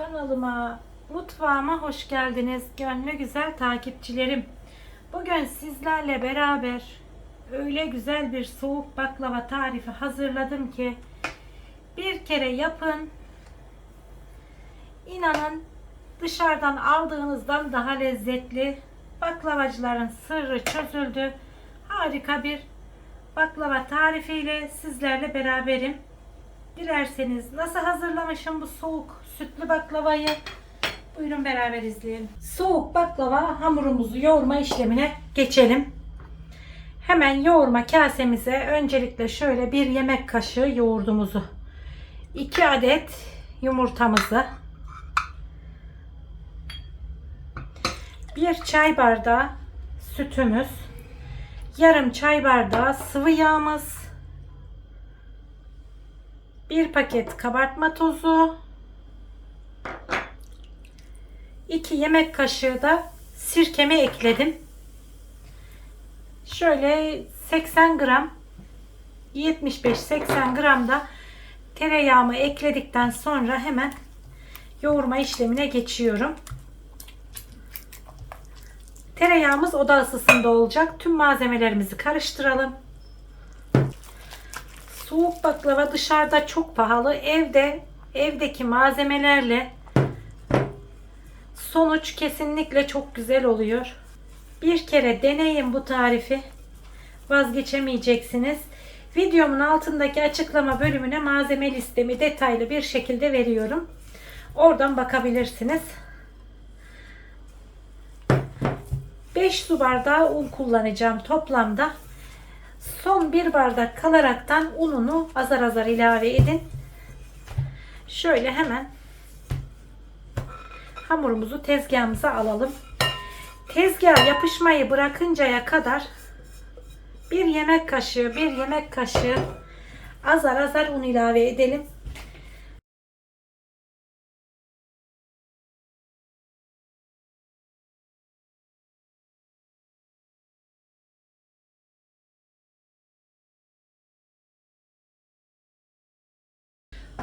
Kanalıma, mutfağıma hoş geldiniz. Gönlü güzel takipçilerim. Bugün sizlerle beraber öyle güzel bir soğuk baklava tarifi hazırladım ki bir kere yapın. İnanın dışarıdan aldığınızdan daha lezzetli baklavacıların sırrı çözüldü. Harika bir baklava tarifiyle sizlerle beraberim. Dilerseniz nasıl hazırlamışım bu soğuk sütlü baklavayı? Buyurun beraber izleyelim. Soğuk baklava hamurumuzu yoğurma işlemine geçelim. Hemen yoğurma kasemize öncelikle şöyle bir yemek kaşığı yoğurdumuzu, 2 adet yumurtamızı, bir çay bardağı sütümüz, yarım çay bardağı sıvı yağımız, bir paket kabartma tozu, 2 yemek kaşığı da sirkemi ekledim. Şöyle 80 gram 75-80 gram da tereyağımı ekledikten sonra hemen yoğurma işlemine geçiyorum. Tereyağımız oda ısısında olacak. Tüm malzemelerimizi karıştıralım. Soğuk baklava dışarıda çok pahalı. Evde evdeki malzemelerle sonuç kesinlikle çok güzel oluyor. Bir kere deneyin bu tarifi. Vazgeçemeyeceksiniz. Videomun altındaki açıklama bölümüne malzeme listemi detaylı bir şekilde veriyorum. Oradan bakabilirsiniz. 5 su bardağı un kullanacağım toplamda. Son bir bardak kalaraktan ununu azar azar ilave edin. Şöyle hemen hamurumuzu tezgahımıza alalım. Tezgah yapışmayı bırakıncaya kadar bir yemek kaşığı, bir yemek kaşığı azar azar un ilave edelim.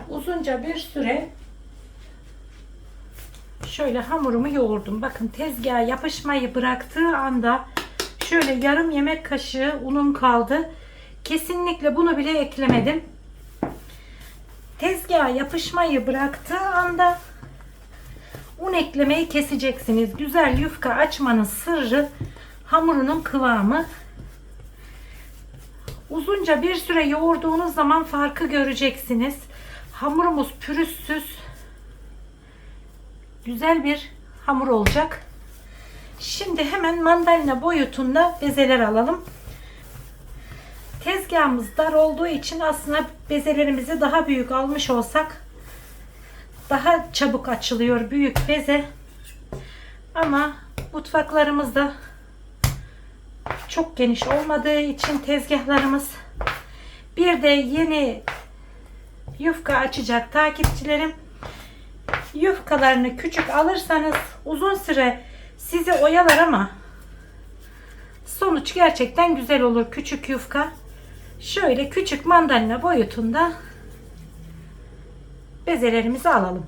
Uzunca bir süre şöyle hamurumu yoğurdum. Bakın tezgaha yapışmayı bıraktığı anda şöyle yarım yemek kaşığı unum kaldı. Kesinlikle bunu bile eklemedim. Tezgaha yapışmayı bıraktığı anda un eklemeyi keseceksiniz. Güzel yufka açmanın sırrı hamurunun kıvamı. Uzunca bir süre yoğurduğunuz zaman farkı göreceksiniz. Hamurumuz pürüzsüz. Güzel bir hamur olacak. Şimdi hemen mandalina boyutunda bezeler alalım. Tezgahımız dar olduğu için aslında bezelerimizi daha büyük almış olsak daha çabuk açılıyor büyük beze. Ama mutfaklarımızda çok geniş olmadığı için tezgahlarımız bir de yeni yufka açacak takipçilerim yufkalarını küçük alırsanız uzun süre sizi oyalar ama sonuç gerçekten güzel olur küçük yufka. Şöyle küçük mandalina boyutunda bezelerimizi alalım.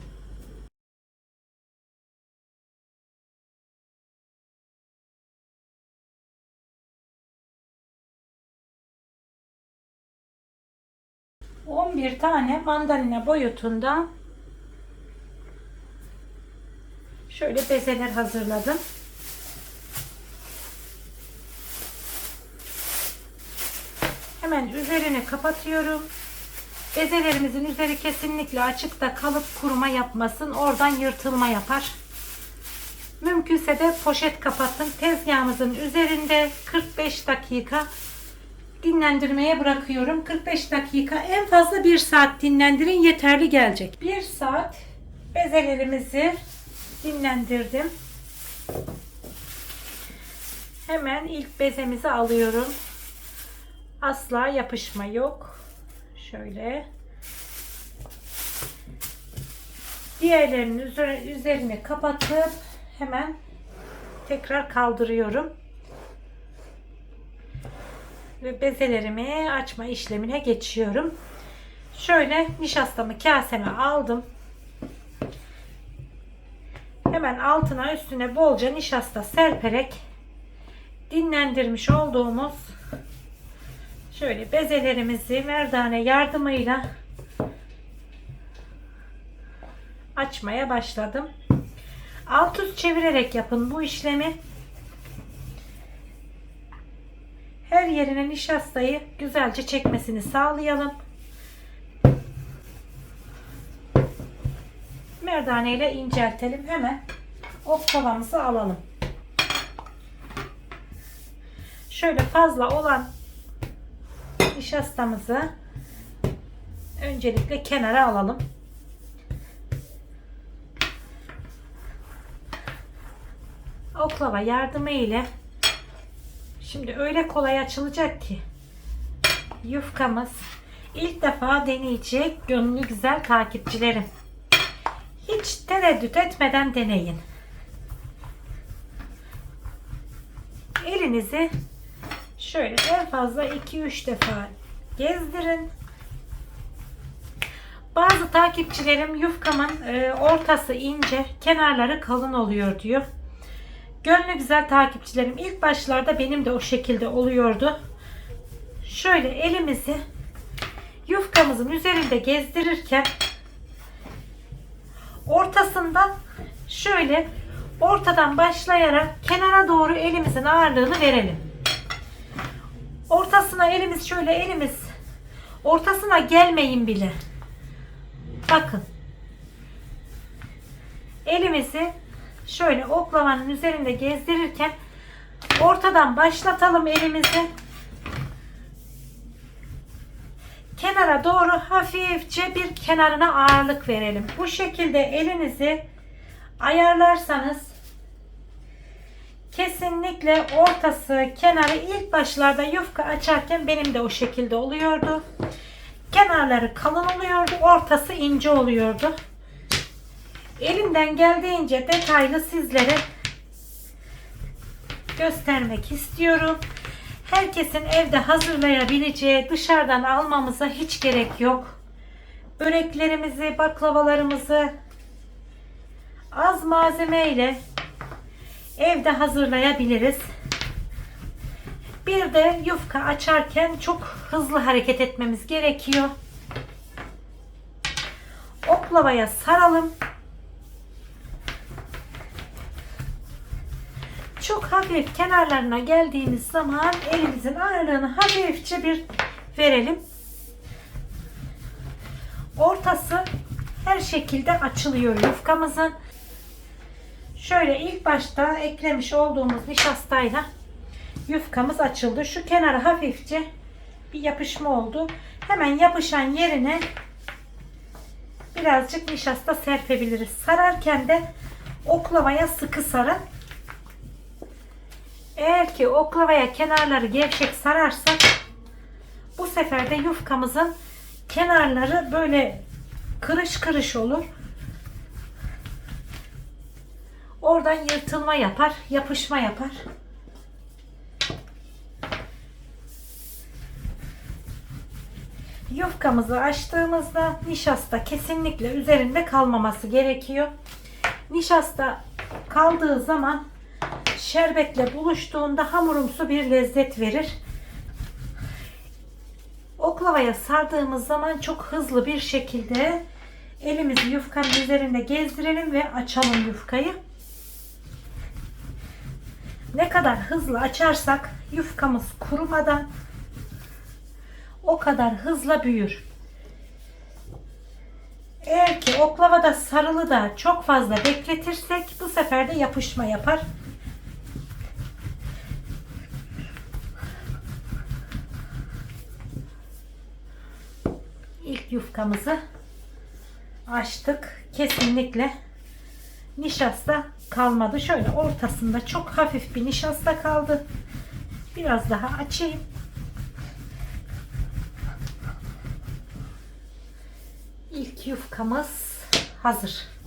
Bir tane mandalina boyutunda Şöyle bezeler hazırladım. Hemen üzerini kapatıyorum. Bezelerimizin üzeri kesinlikle açıkta kalıp kuruma yapmasın. Oradan yırtılma yapar. Mümkünse de poşet kapatın. Tezgahımızın üzerinde 45 dakika dinlendirmeye bırakıyorum. 45 dakika en fazla 1 saat dinlendirin yeterli gelecek. 1 saat bezelerimizi dinlendirdim. Hemen ilk bezemizi alıyorum. Asla yapışma yok. Şöyle. Diğerlerinin üzerini kapatıp hemen tekrar kaldırıyorum. Ve bezelerimi açma işlemine geçiyorum. Şöyle nişastamı kaseme aldım. Hemen altına üstüne bolca nişasta serperek dinlendirmiş olduğumuz şöyle bezelerimizi merdane yardımıyla açmaya başladım. Alt üst çevirerek yapın bu işlemi. Her yerine nişastayı güzelce çekmesini sağlayalım. Merdane ile inceltelim. Hemen oklavamızı alalım. Şöyle fazla olan nişastamızı öncelikle kenara alalım. Oklava yardımı ile şimdi öyle kolay açılacak ki yufkamız ilk defa deneyecek gönlü güzel takipçilerim. Hiç tereddüt etmeden deneyin. Elinizi şöyle en fazla 2-3 defa gezdirin. Bazı takipçilerim yufkamın e, ortası ince, kenarları kalın oluyor diyor. Gönlü güzel takipçilerim ilk başlarda benim de o şekilde oluyordu. Şöyle elimizi yufkamızın üzerinde gezdirirken ortasından şöyle ortadan başlayarak kenara doğru elimizin ağırlığını verelim. Ortasına elimiz şöyle elimiz ortasına gelmeyin bile. Bakın. Elimizi şöyle oklavanın üzerinde gezdirirken ortadan başlatalım elimizi. Kenara doğru hafifçe bir kenarına ağırlık verelim. Bu şekilde elinizi ayarlarsanız kesinlikle ortası kenarı ilk başlarda yufka açarken benim de o şekilde oluyordu. Kenarları kalın oluyordu, ortası ince oluyordu. Elimden geldiğince detaylı sizlere göstermek istiyorum. Herkesin evde hazırlayabileceği, dışarıdan almamıza hiç gerek yok. Böreklerimizi, baklavalarımızı az malzeme ile evde hazırlayabiliriz. Bir de yufka açarken çok hızlı hareket etmemiz gerekiyor. Oklavaya saralım. Çok hafif kenarlarına geldiğimiz zaman elimizin ağırlığını hafifçe bir verelim. Ortası her şekilde açılıyor yufkamızın. Şöyle ilk başta eklemiş olduğumuz nişastayla yufkamız açıldı. Şu kenara hafifçe bir yapışma oldu. Hemen yapışan yerine birazcık nişasta serpebiliriz. Sararken de oklavaya sıkı sarın. Eğer ki oklavaya kenarları gevşek sararsak bu sefer de yufkamızın kenarları böyle kırış kırış olur. Oradan yırtılma yapar, yapışma yapar. Yufkamızı açtığımızda nişasta kesinlikle üzerinde kalmaması gerekiyor. Nişasta kaldığı zaman şerbetle buluştuğunda hamurumsu bir lezzet verir. Oklavaya sardığımız zaman çok hızlı bir şekilde elimizi yufkanın üzerinde gezdirelim ve açalım yufkayı. Ne kadar hızlı açarsak yufkamız kurumadan o kadar hızla büyür. Eğer ki oklavada sarılı da çok fazla bekletirsek bu sefer de yapışma yapar. İlk yufkamızı açtık. Kesinlikle nişasta kalmadı. Şöyle ortasında çok hafif bir nişasta kaldı. Biraz daha açayım. İlk yufkamız hazır.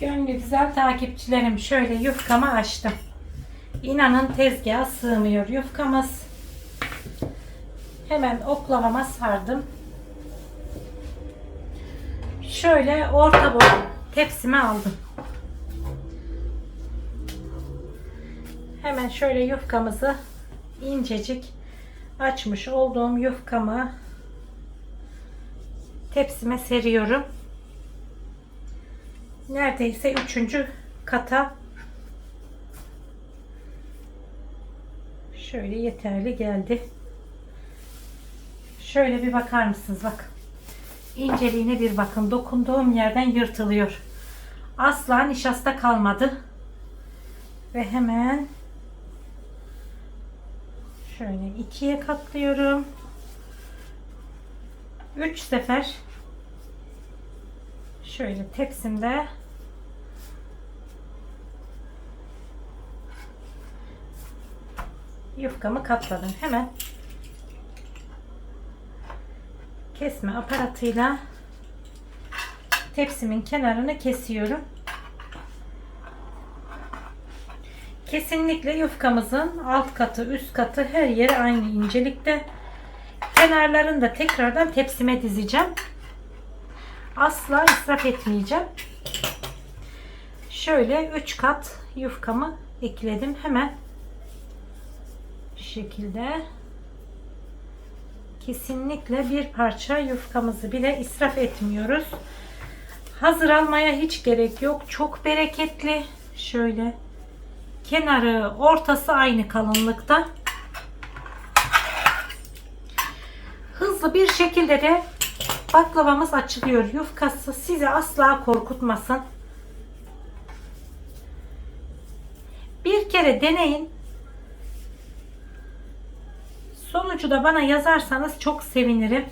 Gönlü güzel takipçilerim şöyle yufkamı açtım. İnanın tezgaha sığmıyor yufkamız. Hemen oklavama sardım. Şöyle orta boy tepsime aldım. Hemen şöyle yufkamızı incecik açmış olduğum yufkamı tepsime seriyorum. Neredeyse üçüncü kata şöyle yeterli geldi. Şöyle bir bakar mısınız? Bak. İnceliğine bir bakın. Dokunduğum yerden yırtılıyor. Asla nişasta kalmadı. Ve hemen şöyle ikiye katlıyorum. Üç sefer şöyle tepsimde yufkamı katladım. Hemen kesme aparatıyla tepsimin kenarını kesiyorum. Kesinlikle yufkamızın alt katı, üst katı her yeri aynı incelikte. Kenarlarını da tekrardan tepsime dizeceğim. Asla israf etmeyeceğim. Şöyle 3 kat yufkamı ekledim. Hemen şu şekilde kesinlikle bir parça yufkamızı bile israf etmiyoruz. Hazır almaya hiç gerek yok. Çok bereketli. Şöyle kenarı, ortası aynı kalınlıkta. Hızlı bir şekilde de baklavamız açılıyor. Yufkası sizi asla korkutmasın. Bir kere deneyin. Sonucu da bana yazarsanız çok sevinirim.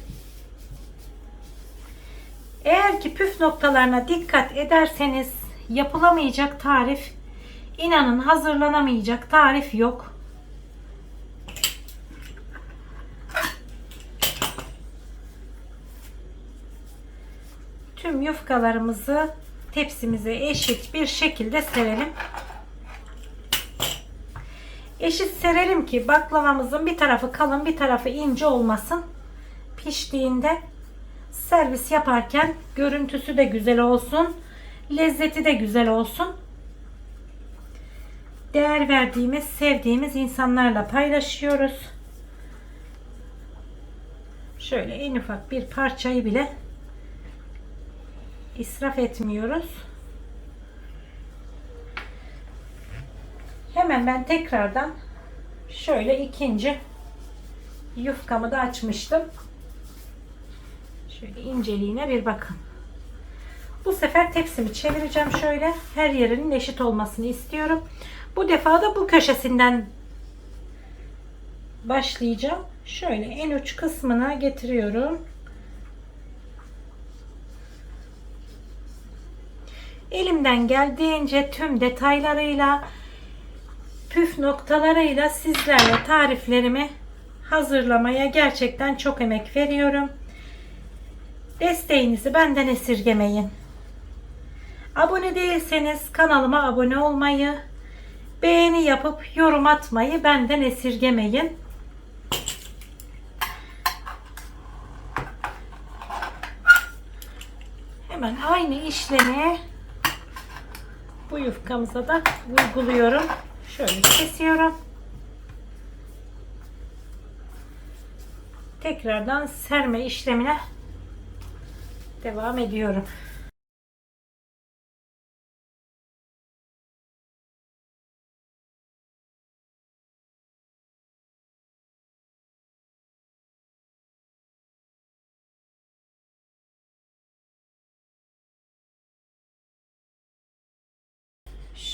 Eğer ki püf noktalarına dikkat ederseniz yapılamayacak tarif, inanın hazırlanamayacak tarif yok. Tüm yufkalarımızı tepsimize eşit bir şekilde serelim. Eşit serelim ki baklavamızın bir tarafı kalın bir tarafı ince olmasın. Piştiğinde servis yaparken görüntüsü de güzel olsun. Lezzeti de güzel olsun. Değer verdiğimiz, sevdiğimiz insanlarla paylaşıyoruz. Şöyle en ufak bir parçayı bile israf etmiyoruz. Hemen ben tekrardan şöyle ikinci yufkamı da açmıştım. Şöyle inceliğine bir bakın. Bu sefer tepsimi çevireceğim şöyle. Her yerinin eşit olmasını istiyorum. Bu defa da bu köşesinden başlayacağım. Şöyle en uç kısmına getiriyorum. Elimden geldiğince tüm detaylarıyla püf noktalarıyla sizlerle tariflerimi hazırlamaya gerçekten çok emek veriyorum. Desteğinizi benden esirgemeyin. Abone değilseniz kanalıma abone olmayı, beğeni yapıp yorum atmayı benden esirgemeyin. Hemen aynı işlemi bu yufkamıza da uyguluyorum. Şöyle kesiyorum. Tekrardan serme işlemine devam ediyorum.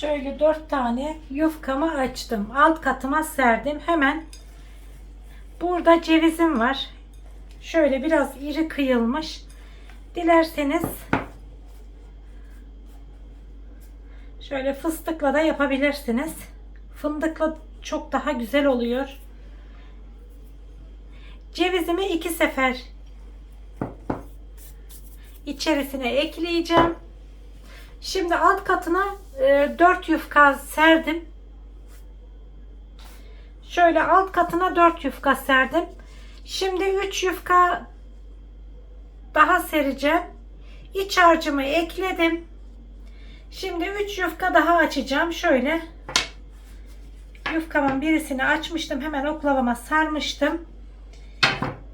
Şöyle dört tane yufkamı açtım. Alt katıma serdim. Hemen burada cevizim var. Şöyle biraz iri kıyılmış. Dilerseniz şöyle fıstıkla da yapabilirsiniz. Fındıkla çok daha güzel oluyor. Cevizimi iki sefer içerisine ekleyeceğim. Şimdi alt katına e, 4 yufka serdim. Şöyle alt katına 4 yufka serdim. Şimdi 3 yufka daha sereceğim. İç harcımı ekledim. Şimdi 3 yufka daha açacağım. Şöyle yufkamın birisini açmıştım. Hemen oklavama sarmıştım.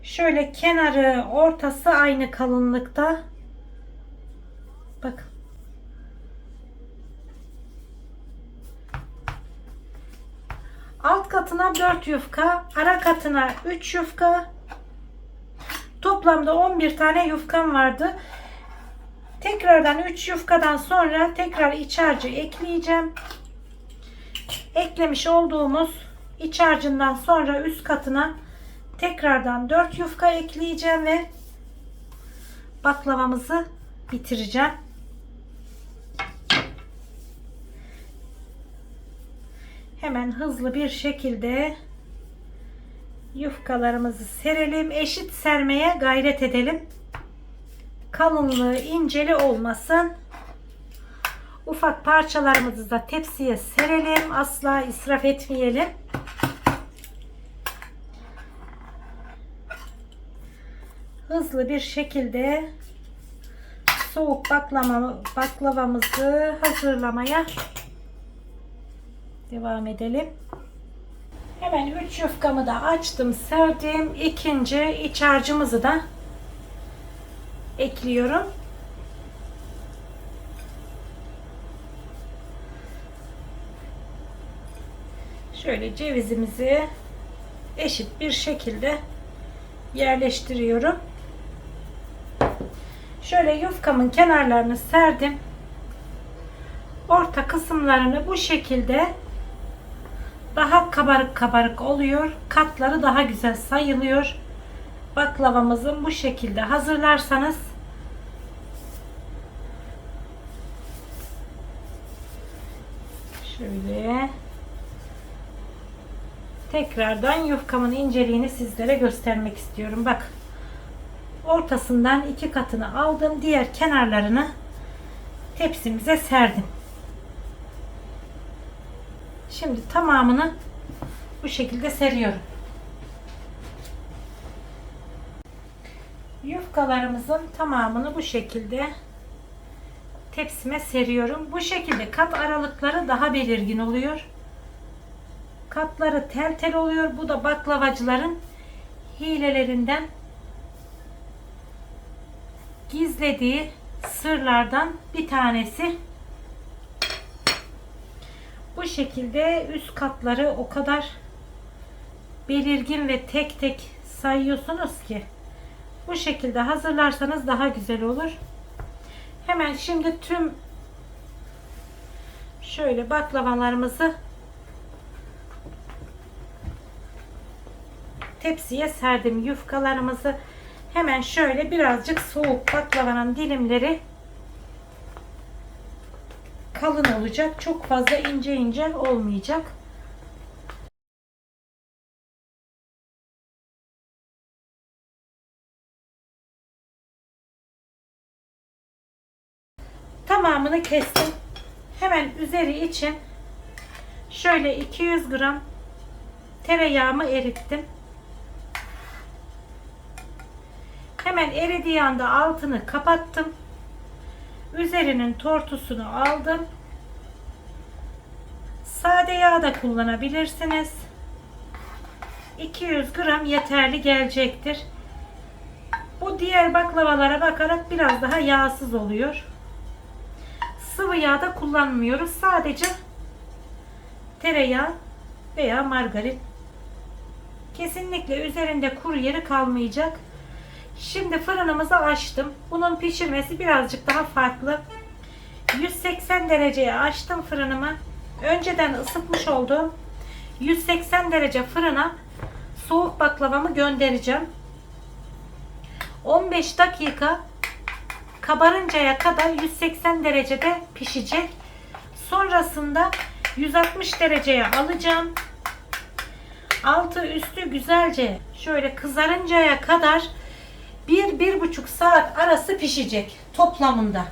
Şöyle kenarı ortası aynı kalınlıkta. Bakın. Alt katına 4 yufka, ara katına 3 yufka. Toplamda 11 tane yufkam vardı. Tekrardan 3 yufkadan sonra tekrar iç harcı ekleyeceğim. Eklemiş olduğumuz iç harcından sonra üst katına tekrardan 4 yufka ekleyeceğim ve baklavamızı bitireceğim. Hemen hızlı bir şekilde yufkalarımızı serelim. Eşit sermeye gayret edelim. Kalınlığı inceli olmasın. Ufak parçalarımızı da tepsiye serelim. Asla israf etmeyelim. Hızlı bir şekilde soğuk baklama, baklavamızı hazırlamaya devam edelim. Hemen 3 yufkamı da açtım, serdim. İkinci iç harcımızı da ekliyorum. Şöyle cevizimizi eşit bir şekilde yerleştiriyorum. Şöyle yufkamın kenarlarını serdim. Orta kısımlarını bu şekilde daha kabarık kabarık oluyor. Katları daha güzel sayılıyor. Baklavamızın bu şekilde hazırlarsanız şöyle tekrardan yufkamın inceliğini sizlere göstermek istiyorum. Bak ortasından iki katını aldım. Diğer kenarlarını tepsimize serdim. Şimdi tamamını bu şekilde seriyorum. Yufkalarımızın tamamını bu şekilde tepsime seriyorum. Bu şekilde kat aralıkları daha belirgin oluyor. Katları tel tel oluyor. Bu da baklavacıların hilelerinden gizlediği sırlardan bir tanesi. Bu şekilde üst katları o kadar belirgin ve tek tek sayıyorsunuz ki bu şekilde hazırlarsanız daha güzel olur. Hemen şimdi tüm şöyle baklavalarımızı tepsiye serdim yufkalarımızı. Hemen şöyle birazcık soğuk baklavanın dilimleri kalın olacak. Çok fazla ince ince olmayacak. Tamamını kestim. Hemen üzeri için şöyle 200 gram tereyağımı erittim. Hemen eridiği anda altını kapattım. Üzerinin tortusunu aldım. Sade yağ da kullanabilirsiniz. 200 gram yeterli gelecektir. Bu diğer baklavalara bakarak biraz daha yağsız oluyor. Sıvı yağ da kullanmıyoruz. Sadece tereyağı veya margarin. Kesinlikle üzerinde kuru yeri kalmayacak. Şimdi fırınımızı açtım. Bunun pişirmesi birazcık daha farklı. 180 dereceye açtım fırınımı. Önceden ısıtmış olduğum 180 derece fırına soğuk baklavamı göndereceğim. 15 dakika kabarıncaya kadar 180 derecede pişecek. Sonrasında 160 dereceye alacağım. Altı üstü güzelce şöyle kızarıncaya kadar 1-1,5 saat arası pişecek toplamında.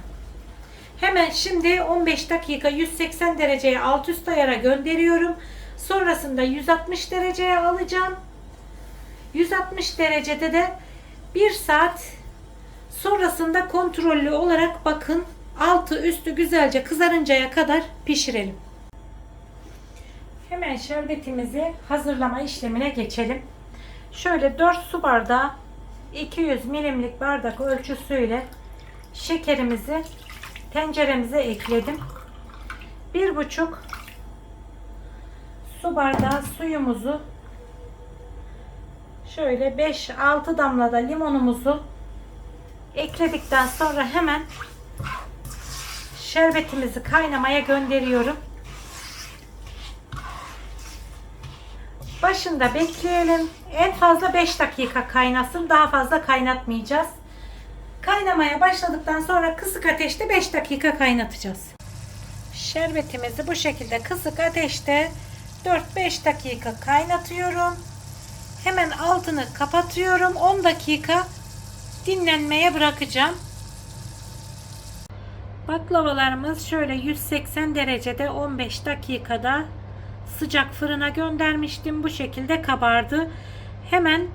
Hemen şimdi 15 dakika 180 dereceye alt üst ayara gönderiyorum. Sonrasında 160 dereceye alacağım. 160 derecede de 1 saat sonrasında kontrollü olarak bakın altı üstü güzelce kızarıncaya kadar pişirelim. Hemen şerbetimizi hazırlama işlemine geçelim. Şöyle 4 su bardağı 200 milimlik bardak ölçüsüyle şekerimizi tenceremize ekledim. 1,5 su bardağı suyumuzu şöyle 5-6 damla da limonumuzu ekledikten sonra hemen şerbetimizi kaynamaya gönderiyorum. Başında bekleyelim. En fazla 5 dakika kaynasın. Daha fazla kaynatmayacağız. Kaynamaya başladıktan sonra kısık ateşte 5 dakika kaynatacağız. Şerbetimizi bu şekilde kısık ateşte 4-5 dakika kaynatıyorum. Hemen altını kapatıyorum. 10 dakika dinlenmeye bırakacağım. Baklavalarımız şöyle 180 derecede 15 dakikada sıcak fırına göndermiştim. Bu şekilde kabardı. Hemen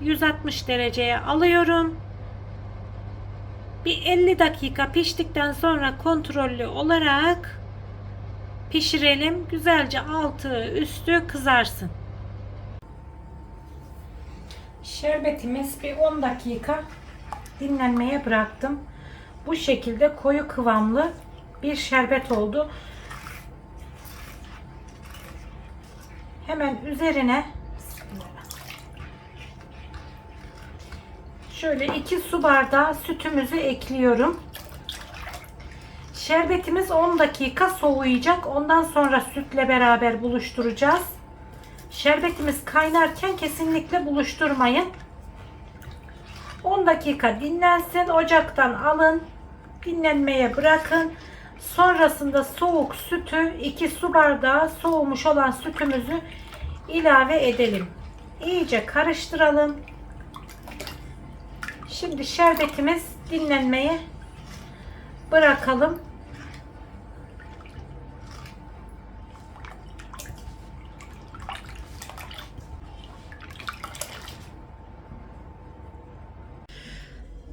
160 dereceye alıyorum. Bir 50 dakika piştikten sonra kontrollü olarak pişirelim. Güzelce altı üstü kızarsın. Şerbetimiz bir 10 dakika dinlenmeye bıraktım. Bu şekilde koyu kıvamlı bir şerbet oldu. Hemen üzerine şöyle 2 su bardağı sütümüzü ekliyorum. Şerbetimiz 10 dakika soğuyacak. Ondan sonra sütle beraber buluşturacağız. Şerbetimiz kaynarken kesinlikle buluşturmayın. 10 dakika dinlensin. Ocaktan alın. Dinlenmeye bırakın. Sonrasında soğuk sütü 2 su bardağı soğumuş olan sütümüzü ilave edelim. İyice karıştıralım. Şimdi şerbetimiz dinlenmeye bırakalım.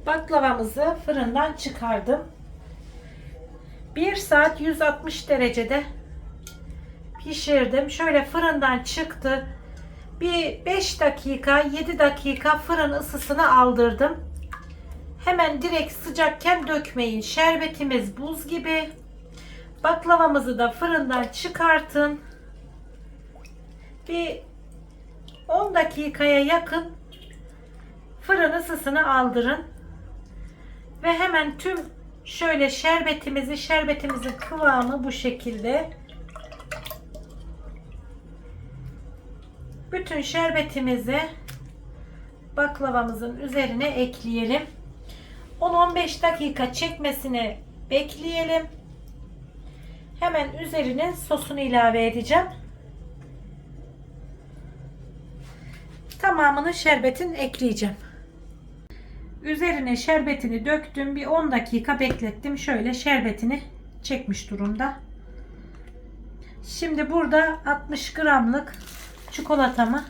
Baklavamızı fırından çıkardım. 1 saat 160 derecede pişirdim. Şöyle fırından çıktı. Bir 5 dakika 7 dakika fırın ısısını aldırdım. Hemen direkt sıcakken dökmeyin. Şerbetimiz buz gibi. Baklavamızı da fırından çıkartın. Bir 10 dakikaya yakın fırın ısısını aldırın. Ve hemen tüm şöyle şerbetimizi, şerbetimizin kıvamı bu şekilde. Bütün şerbetimizi baklavamızın üzerine ekleyelim. 10-15 dakika çekmesini bekleyelim. Hemen üzerine sosunu ilave edeceğim. Tamamını şerbetin ekleyeceğim. Üzerine şerbetini döktüm. Bir 10 dakika beklettim. Şöyle şerbetini çekmiş durumda. Şimdi burada 60 gramlık çikolatamı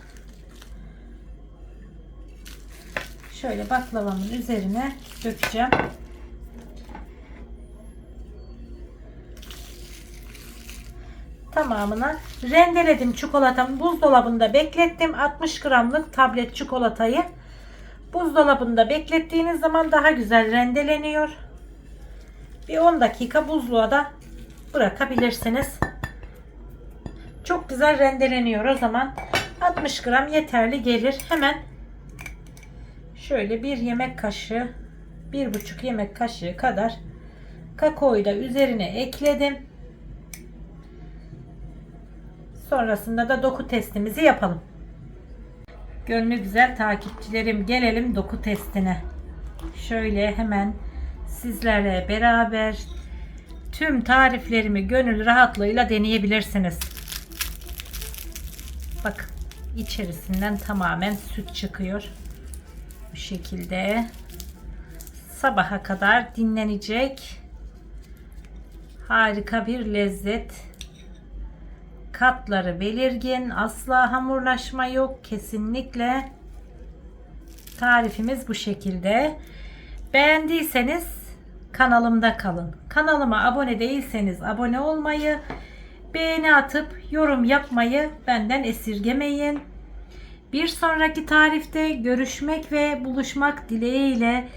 şöyle baklavamın üzerine dökeceğim. Tamamına rendeledim çikolatamı buzdolabında beklettim. 60 gramlık tablet çikolatayı buzdolabında beklettiğiniz zaman daha güzel rendeleniyor. Bir 10 dakika buzluğa da bırakabilirsiniz. Çok güzel rendeleniyor o zaman. 60 gram yeterli gelir. Hemen şöyle bir yemek kaşığı, bir buçuk yemek kaşığı kadar kakaoyu da üzerine ekledim. Sonrasında da doku testimizi yapalım. Gönlü güzel takipçilerim gelelim doku testine. Şöyle hemen sizlerle beraber tüm tariflerimi gönül rahatlığıyla deneyebilirsiniz. Bakın içerisinden tamamen süt çıkıyor. Bu şekilde sabaha kadar dinlenecek. Harika bir lezzet. Katları belirgin, asla hamurlaşma yok kesinlikle. Tarifimiz bu şekilde. Beğendiyseniz kanalımda kalın. Kanalıma abone değilseniz abone olmayı, beğeni atıp yorum yapmayı benden esirgemeyin. Bir sonraki tarifte görüşmek ve buluşmak dileğiyle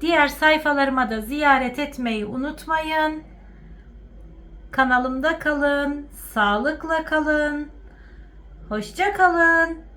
diğer sayfalarıma da ziyaret etmeyi unutmayın. Kanalımda kalın, sağlıkla kalın, hoşça kalın.